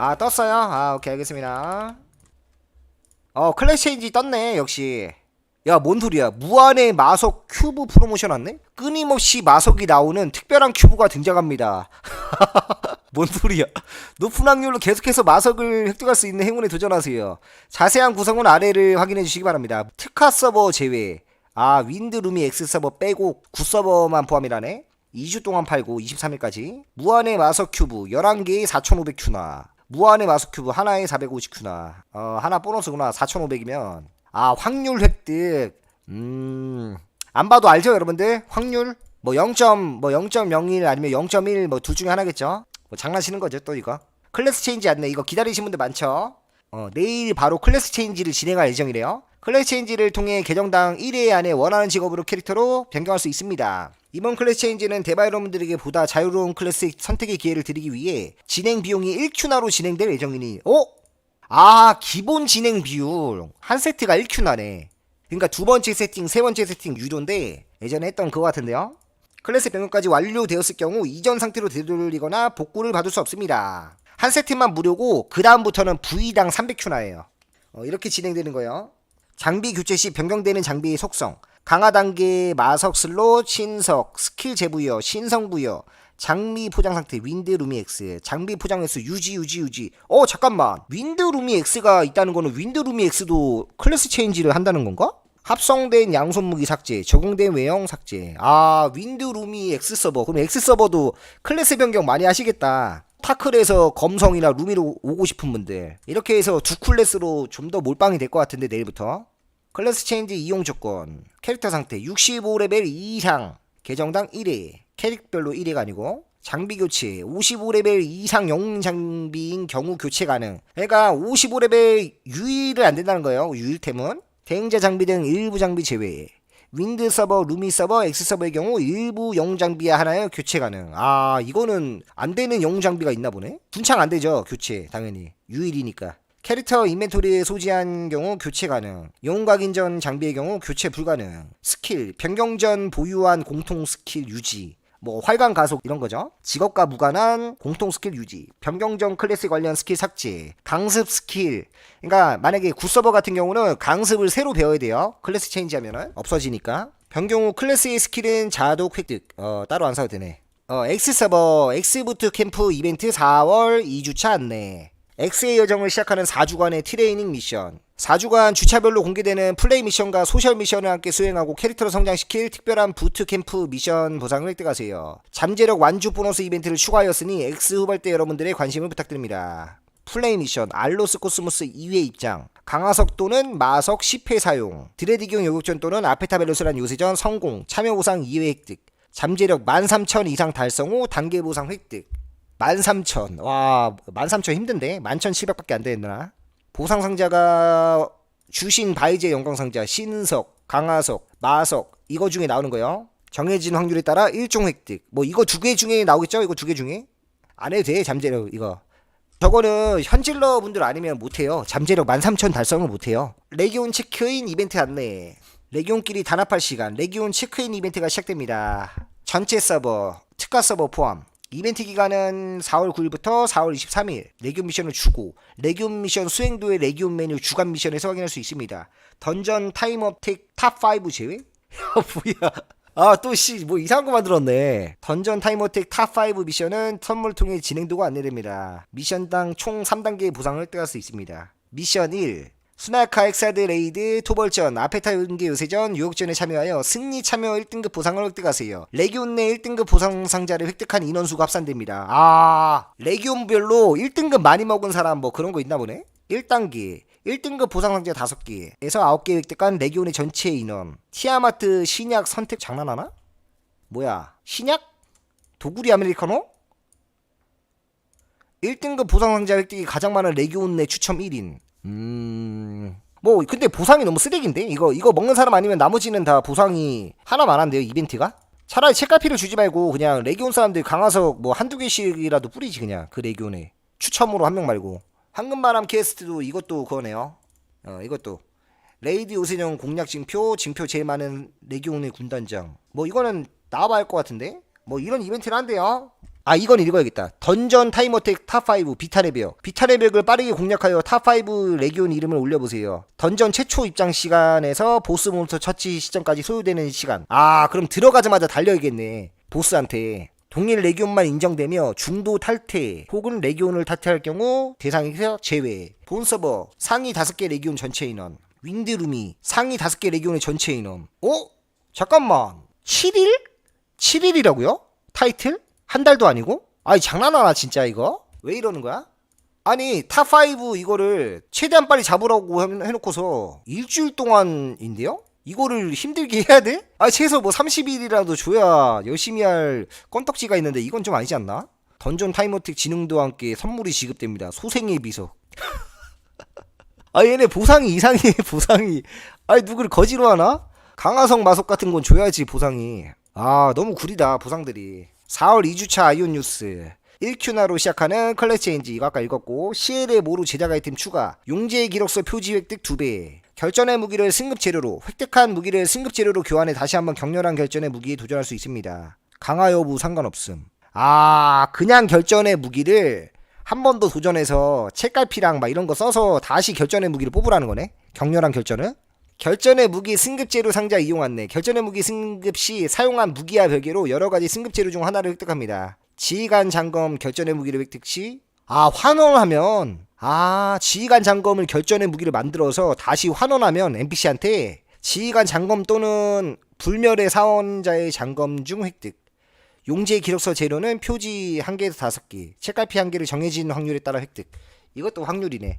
아 떴어요? 아 오케이 알겠습니다. 어 클래스 체인지 떴네 역시. 야 뭔 소리야? 무한의 마석 큐브 프로모션 왔네? 끊임없이 마석이 나오는 특별한 큐브가 등장합니다. 뭔 소리야? 높은 확률로 계속해서 마석을 획득할 수 있는 행운에 도전하세요. 자세한 구성은 아래를 확인해 주시기 바랍니다. 특화 서버 제외. 아 윈드루미 X 서버 빼고 9서버만 포함이라네? 2주 동안 팔고 23일까지. 무한의 마석 큐브 11개에 4,500큐나 무한의 마석 큐브 하나에 450큐나. 어 하나 보너스구나. 4,500이면. 아 확률 획득. 음 안 봐도 알죠 여러분들? 확률? 뭐 0. 뭐 0.01 아니면 0.1 뭐 둘 중에 하나겠죠? 뭐 장난치는 거죠 또 이거? 클래스 체인지 안내. 이거 기다리신 분들 많죠? 어 내일 바로 클래스 체인지를 진행할 예정이래요. 클래스 체인지를 통해 계정당 1회 안에 원하는 직업으로 캐릭터로 변경할 수 있습니다 이번 클래스 체인지는 대바 여러분들에게 보다 자유로운 클래스 선택의 기회를 드리기 위해 진행 비용이 1큐나로 진행될 예정이니 어? 아 기본 진행 비율. 한 세트가 1큐나네. 그러니까 두 번째 세팅 세 번째 세팅 유료인데 예전에 했던 그거 같은데요? 클래스 변경까지 완료되었을 경우 이전 상태로 되돌리거나 복구를 받을 수 없습니다. 한 세트만 무료고 그 다음부터는 V당 300큐나예요. 어, 이렇게 진행되는 거예요. 장비 교체 시 변경되는 장비의 속성 강화 단계 마석 슬롯 신석 스킬 재부여 신성 부여 장비 포장 상태 윈드 루미 X 장비 포장 횟수 유지 유지 유지. 어 잠깐만. 윈드 루미 X가 있다는 거는 윈드 루미 X도 클래스 체인지를 한다는 건가? 합성된 양손 무기 삭제 적용된 외형 삭제. 아 윈드 루미 X 서버. 그럼 X 서버도 클래스 변경 많이 하시겠다. 타클에서 검성이나 루미로 오고 싶은 분들. 이렇게 해서 두 클래스로 좀 더 몰빵이 될 것 같은데 내일부터 클래스 체인지 이용 조건 캐릭터 상태 65레벨 이상 계정당 1회 캐릭별로 1회가 아니고 장비 교체 55레벨 이상 영웅 장비인 경우 교체 가능 그러니까 55레벨 유일은 안 된다는 거예요 유일템은 대행자 장비 등 일부 장비 제외 윈드 서버, 루미 서버, X 서버의 경우 일부 영웅 장비와 하나에 교체 가능. 아, 이거는 안 되는 영웅 장비가 있나 보네? 분창 안 되죠, 교체. 당연히. 유일이니까. 캐릭터 인벤토리에 소지한 경우 교체 가능. 영웅 각인 전 장비의 경우 교체 불가능. 스킬, 변경 전 보유한 공통 스킬 유지. 뭐 활강 가속 이런 거죠. 직업과 무관한 공통 스킬 유지, 변경 전 클래스 관련 스킬 삭제, 강습 스킬. 그러니까 만약에 굿서버 같은 경우는 강습을 새로 배워야 돼요. 클래스 체인지하면은 없어지니까. 변경 후 클래스의 스킬은 자독 획득. 어 따로 안 사도 되네. 어 X 서버 X부트 캠프 이벤트 4월 2주차 안내. X의 여정을 시작하는 4주간의 트레이닝 미션. 4주간 주차별로 공개되는 플레이 미션과 소셜 미션을 함께 수행하고 캐릭터를 성장시킬 특별한 부트 캠프 미션 보상을 획득하세요. 잠재력 완주 보너스 이벤트를 추가하였으니 X 후발대 여러분들의 관심을 부탁드립니다. 플레이 미션 알로스 코스모스 2회 입장 강화석 또는 마석 10회 사용 드레디경 요격전 또는 아페타벨로스란 요새전 성공 참여 보상 2회 획득 잠재력 13,000 이상 달성 후 단계 보상 획득 13,000. 와, 13,000 힘든데? 11,700밖에 안 되나? 보상 상자가 주신 바이제 영광 상자, 신석, 강화석, 마석 이거 중에 나오는 거요. 정해진 확률에 따라 1종 획득. 뭐 이거 두 개 중에 나오겠죠? 이거 두 개 중에? 안 해도 돼. 잠재력 이거. 저거는 현질러 분들 아니면 못해요. 잠재력 13,000 달성을 못해요. 레기온 체크인 이벤트 안내. 레기온끼리 단합할 시간. 레기온 체크인 이벤트가 시작됩니다. 전체 서버, 특가 서버 포함. 이벤트 기간은 4월 9일부터 4월 23일. 레기온 미션을 주고 레기온 미션 수행도의 레기온 메뉴 주간 미션에서 확인할 수 있습니다. 던전 타임업텍 탑5 제외? 야 뭐야. 아 또 씨 뭐 이상한 거 만들었네. 던전 타임어택 탑5 미션은 선물 통해 진행도가 안내됩니다. 미션당 총 3단계의 보상을 획득할 수 있습니다. 미션 1 수나카 엑사드 레이드 토벌전 아페타 연계 요새전 유혹전에 참여하여 승리 참여 1등급 보상을 획득하세요 레기온 내 1등급 보상 상자를 획득한 인원수가 합산됩니다 아 레기온별로 1등급 많이 먹은 사람 뭐 그런 거 있나 보네 1단계 1등급 보상 상자 5개에서 9개 획득한 레기온의 전체 인원 티아마트 신약 선택 장난하나? 뭐야 신약? 도구리 아메리카노? 1등급 보상 상자 획득이 가장 많은 레기온 내 추첨 1인 음... 뭐 근데 보상이 너무 쓰레기인데? 이거 이거 먹는 사람 아니면 나머지는 다 보상이 하나만 한데요 이벤트가? 차라리 책갈피를 주지 말고 그냥 레기온 사람들 강화석 뭐 한두 개씩이라도 뿌리지 그냥. 그 레기온에. 추첨으로 한 명 말고. 황금바람 캐스트도 이것도 그거네요. 어 이것도. 레이드 요새용 공략 징표 징표 제일 많은 레기온의 군단장. 뭐 이거는 나와봐야 할 것 같은데? 뭐 이런 이벤트를 한대요 아 이건 읽어야겠다. 던전 타임어택 탑5 비타레벨. 비타레벨을 빠르게 공략하여 탑5 레기온 이름을 올려보세요. 던전 최초 입장 시간에서 보스 몬스터 처치 시점까지 소요되는 시간. 아 그럼 들어가자마자 달려야겠네. 보스한테. 동일 레기온만 인정되며 중도 탈퇴 혹은 레기온을 탈퇴할 경우 대상에서 제외. 본 서버 상위 5개 레기온 전체 인원. 윈드루미 상위 5개 레기온의 전체 인원. 어? 잠깐만. 7일? 7일이라고요? 타이틀? 한 달도 아니고? 아니 장난하나 진짜 이거? 왜 이러는 거야? 아니 탑5 이거를 최대한 빨리 잡으라고 해- 해놓고서 일주일 동안인데요? 이거를 힘들게 해야 돼? 아 최소 뭐 30일이라도 줘야 열심히 할 건덕지가 있는데 이건 좀 아니지 않나? 던전 타이머틱 지능도와 함께 선물이 지급됩니다. 소생의 비석. 아 얘네 보상이 이상해 보상이. 아니 누구를 거지로 하나? 강화성 마석 같은 건 줘야지 보상이. 아 너무 구리다 보상들이. 4월 2주차 아이온 뉴스. 1큐나로 시작하는 컬렉 체인지 이거 아까 읽었고 CL의 모루 제작 아이템 추가 용재의 기록서 표지 획득 2배. 결전의 무기를 승급 재료로 획득한 무기를 승급 재료로 교환해 다시 한번 격렬한 결전의 무기에 도전할 수 있습니다. 강화 여부 상관없음. 아 그냥 결전의 무기를 한 번 더 도전해서 책갈피랑 막 이런 거 써서 다시 결전의 무기를 뽑으라는 거네? 격렬한 결전은 결전의 무기 승급 재료 상자 이용 안내. 결전의 무기 승급 시 사용한 무기와 별개로 여러 가지 승급 재료 중 하나를 획득합니다. 지휘관 장검 결전의 무기를 획득 시 아, 환원하면 아, 지휘관 장검을 결전의 무기를 만들어서 다시 환원하면 NPC한테 지휘관 장검 또는 불멸의 사원자의 장검 중 획득. 용지의 기록서 재료는 표지 한 개에서 다섯 개, 책갈피 한 개를 정해진 확률에 따라 획득. 이것도 확률이네.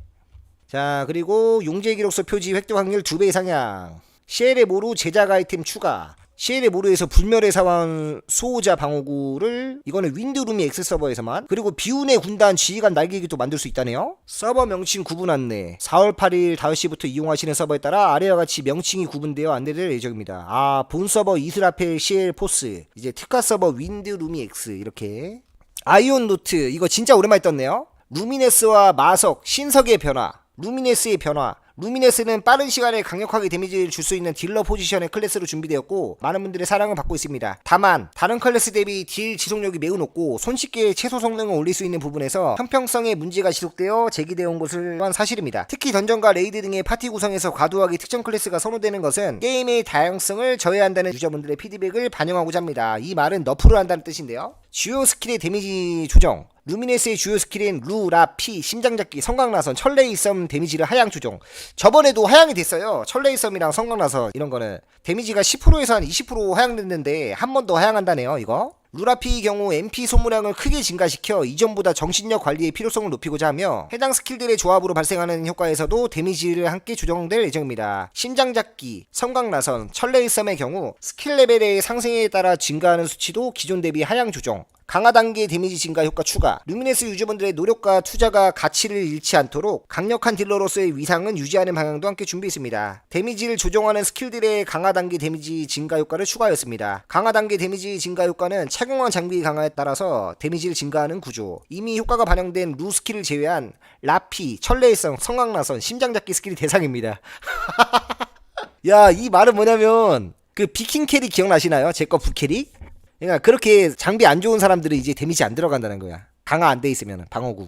자 그리고 용재 기록서 표지 획득 확률 2배 상향 CL의 모루 제작 아이템 추가. CL의 모루에서 불멸의 사원 수호자 방어구를 이거는 윈드룸이 X 서버에서만 그리고 비운의 군단 지휘관 날개기도 만들 수 있다네요. 서버 명칭 구분 안내. 4월 8일 5시부터 이용하시는 서버에 따라 아래와 같이 명칭이 구분되어 안내될 예정입니다. 아 본 서버 이스라펠 CL 포스. 이제 특화 서버 윈드룸이 X. 이렇게. 아이온 노트. 이거 진짜 오랜만에 떴네요. 루미네스와 마석 신석의 변화 루미네스의 변화 루미네스는 빠른 시간에 강력하게 데미지를 줄 수 있는 딜러 포지션의 클래스로 준비되었고 많은 분들의 사랑을 받고 있습니다. 다만 다른 클래스 대비 딜 지속력이 매우 높고 손쉽게 최소 성능을 올릴 수 있는 부분에서 형평성에 문제가 지속되어 제기되어 온 것은 사실입니다. 특히 던전과 레이드 등의 파티 구성에서 과도하게 특정 클래스가 선호되는 것은 게임의 다양성을 저해한다는 유저분들의 피드백을 반영하고자 합니다. 이 말은 너프를 한다는 뜻인데요. 주요 스킬의 데미지 조정 루미네스의 주요 스킬인 루, 라, 피, 심장잡기, 성강나선, 철레이 썸 데미지를 하향 조정. 저번에도 하향이 됐어요. 철레이 썸이랑 성강나선 이런 거는 데미지가 10%에서 한 20% 하향됐는데 한 번 더 하향한다네요. 이거. 루라피의 경우 MP 소모량을 크게 증가시켜 이전보다 정신력 관리의 필요성을 높이고자 하며 해당 스킬들의 조합으로 발생하는 효과에서도 데미지를 함께 조정될 예정입니다. 심장잡기, 성강나선, 철레이썸의 경우 스킬 레벨의 상승에 따라 증가하는 수치도 기존 대비 하향 조정. 강화 단계 데미지 증가 효과 추가. 루미네스 유저분들의 노력과 투자가 가치를 잃지 않도록 강력한 딜러로서의 위상은 유지하는 방향도 함께 준비했습니다. 데미지를 조정하는 스킬들의 강화 단계 데미지 증가 효과를 추가하였습니다. 강화 단계 데미지 증가 효과는 착용한 장비 강화에 따라서 데미지를 증가하는 구조. 이미 효과가 반영된 루 스킬을 제외한 라피, 천레일성, 성강나선, 심장잡기 스킬이 대상입니다. 야, 이 말은 뭐냐면 그 비킹 캐리 기억나시나요? 제 거 부캐리? 그러니까 그렇게 장비 안 좋은 사람들은 이제 데미지 안 들어간다는 거야. 강화 안 돼 있으면 방어구.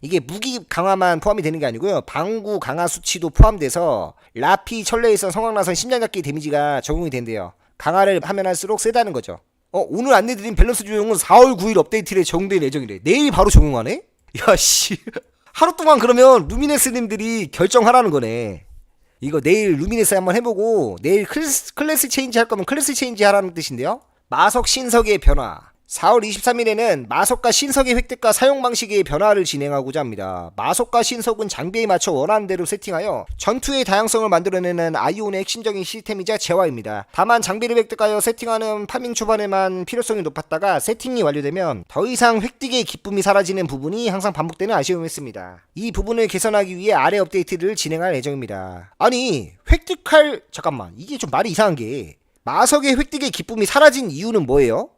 이게 무기 강화만 포함이 되는 게 아니고요. 방구 강화 수치도 포함돼서 라피, 철레에서 성황나선, 심장잡기 데미지가 적용이 된대요. 강화를 하면 할수록 세다는 거죠. 어, 오늘 안내드린 밸런스 조정은 4월 9일 업데이트에 적용될 예정이래. 내일 바로 적용하네? 야, 씨. 하루 동안 그러면 루미네스님들이 결정하라는 거네. 이거 내일 루미네스 한번 해보고 내일 클래스, 클래스 체인지 할 거면 클래스 체인지 하라는 뜻인데요. 마석 신석의 변화. 4월 23일에는 마석과 신석의 획득과 사용 방식의 변화를 진행하고자 합니다. 마석과 신석은 장비에 맞춰 원하는 대로 세팅하여 전투의 다양성을 만들어내는 아이온의 핵심적인 시스템이자 재화입니다. 다만 장비를 획득하여 세팅하는 파밍 초반에만 필요성이 높았다가 세팅이 완료되면 더 이상 획득의 기쁨이 사라지는 부분이 항상 반복되는 아쉬움이 있습니다. 이 부분을 개선하기 위해 아래 업데이트를 진행할 예정입니다. 아니 획득할 잠깐만 이게 좀 말이 이상한 게 마석의 획득의 기쁨이 사라진 이유는 뭐예요?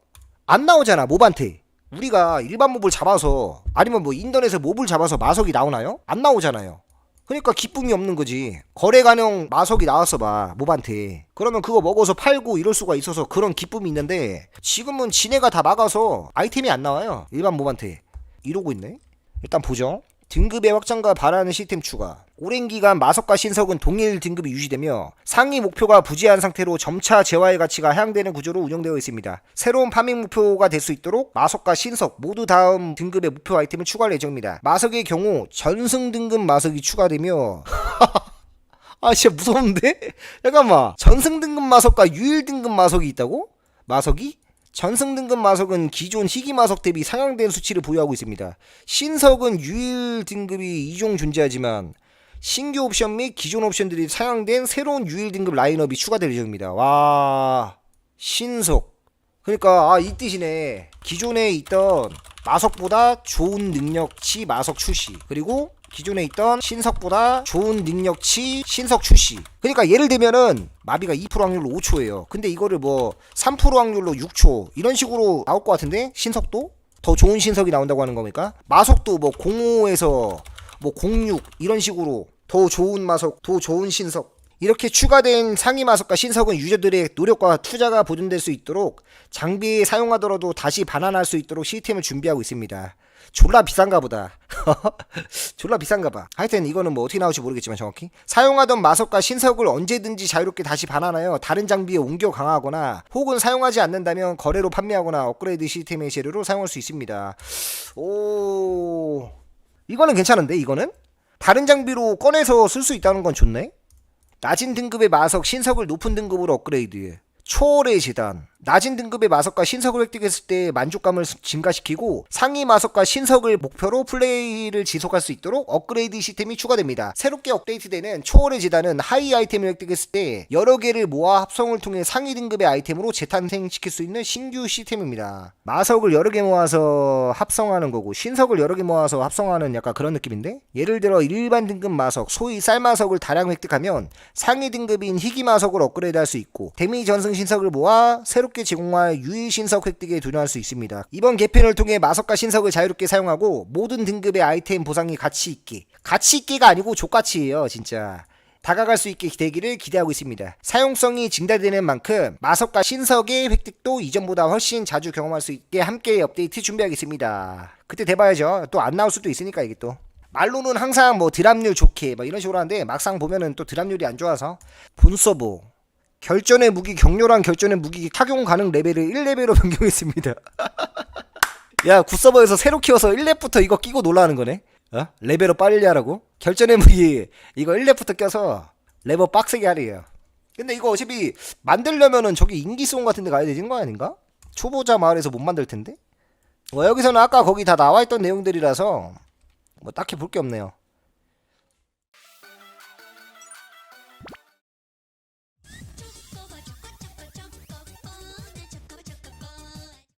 안 나오잖아 몹한테 우리가 일반 몹을 잡아서 아니면 뭐 인터넷에 몹을 잡아서 마석이 나오나요? 안 나오잖아요 그러니까 기쁨이 없는 거지. 거래 가능 마석이 나왔어 봐 몹한테. 그러면 그거 먹어서 팔고 이럴 수가 있어서 그런 기쁨이 있는데 지금은 지네가 다 막아서 아이템이 안 나와요. 일반 몹한테. 이러고 있네. 일단 보죠. 등급의 확장과 바라는 시스템 추가. 오랜 기간 마석과 신석은 동일 등급이 유지되며 상위 목표가 부재한 상태로 점차 재화의 가치가 하향되는 구조로 운영되어 있습니다. 새로운 파밍 목표가 될 수 있도록 마석과 신석 모두 다음 등급의 목표 아이템을 추가할 예정입니다. 마석의 경우 전승 등급 마석이 추가되며 아 진짜 무서운데? 잠깐만 전승 등급 마석과 유일 등급 마석이 있다고? 마석이? 전승 등급 마석은 기존 희귀 마석 대비 상향된 수치를 보유하고 있습니다. 신석은 유일 등급이 2종 존재하지만 신규 옵션 및 기존 옵션들이 상향된 새로운 유일 등급 라인업이 추가될 예정입니다. 와 신석 그러니까 아 이 뜻이네. 기존에 있던 마석보다 좋은 능력치 마석 출시 그리고 기존에 있던 신석보다 좋은 능력치 신석 출시. 그러니까 예를 들면은 마비가 2% 확률로 5초예요. 근데 이거를 뭐 3% 확률로 6초 이런 식으로 나올 것 같은데 신석도? 더 좋은 신석이 나온다고 하는 겁니까? 마석도 뭐 05에서 뭐 06 이런 식으로 더 좋은 마석 더 좋은 신석. 이렇게 추가된 상위 마석과 신석은 유저들의 노력과 투자가 보존될 수 있도록 장비에 사용하더라도 다시 반환할 수 있도록 시스템을 준비하고 있습니다. 졸라 비싼가 보다. 졸라 비싼가 봐. 하여튼 이거는 뭐 어떻게 나올지 모르겠지만 정확히 사용하던 마석과 신석을 언제든지 자유롭게 다시 반환하여 다른 장비에 옮겨 강화하거나 혹은 사용하지 않는다면 거래로 판매하거나 업그레이드 시스템의 재료로 사용할 수 있습니다. 오 이거는 괜찮은데 이거는 다른 장비로 꺼내서 쓸 수 있다는 건 좋네. 낮은 등급의 마석 신석을 높은 등급으로 업그레이드 초월의 재단 낮은 등급의 마석과 신석을 획득했을 때 만족감을 증가시키고 상위 마석과 신석을 목표로 플레이를 지속할 수 있도록 업그레이드 시스템이 추가됩니다. 새롭게 업데이트되는 초월의 재단은 하위 아이템을 획득했을 때 여러 개를 모아 합성을 통해 상위 등급의 아이템으로 재탄생시킬 수 있는 신규 시스템입니다. 마석을 여러 개 모아서 합성하는 거고 신석을 여러 개 모아서 합성하는 약간 그런 느낌인데 예를 들어 일반 등급 마석 소위 쌀마석을 다량 획득하면 상위 등급인 희귀 마석을 업그레이드 할 수 있고 데미 전승 신석을 모아 새롭게 제공할 유일 신석 획득에 도전할 수 있습니다. 이번 개편을 통해 마석과 신석을 자유롭게 사용하고 모든 등급의 아이템 보상이 가치 있게 가치 있게가 아니고 족가치예요 진짜. 다가갈 수 있게 되기를 기대하고 있습니다. 사용성이 증대되는 만큼 마석과 신석의 획득도 이전보다 훨씬 자주 경험할 수 있게 함께 업데이트 준비하겠습니다. 그때 돼봐야죠. 또 안 나올 수도 있으니까 이게 또. 말로는 항상 뭐 드랍률 좋게 막 이런 식으로 하는데 막상 보면은 또 드랍률이 안 좋아서 본서보 결전의 무기 격렬한 결전의 무기 착용 가능 레벨을 1레벨로 변경했습니다. 야 굿서버에서 새로 키워서 1렙부터 이거 끼고 놀라는 거네. 어? 레벨업 빨리 하라고? 결전의 무기 이거 1렙부터 껴서 레버 빡세게 하래요. 근데 이거 어차피 만들려면은 저기 인기수원 같은 데 가야 되는 거 아닌가? 초보자 마을에서 못 만들 텐데? 뭐 여기서는 아까 거기 다 나와 있던 내용들이라서 뭐 딱히 볼 게 없네요.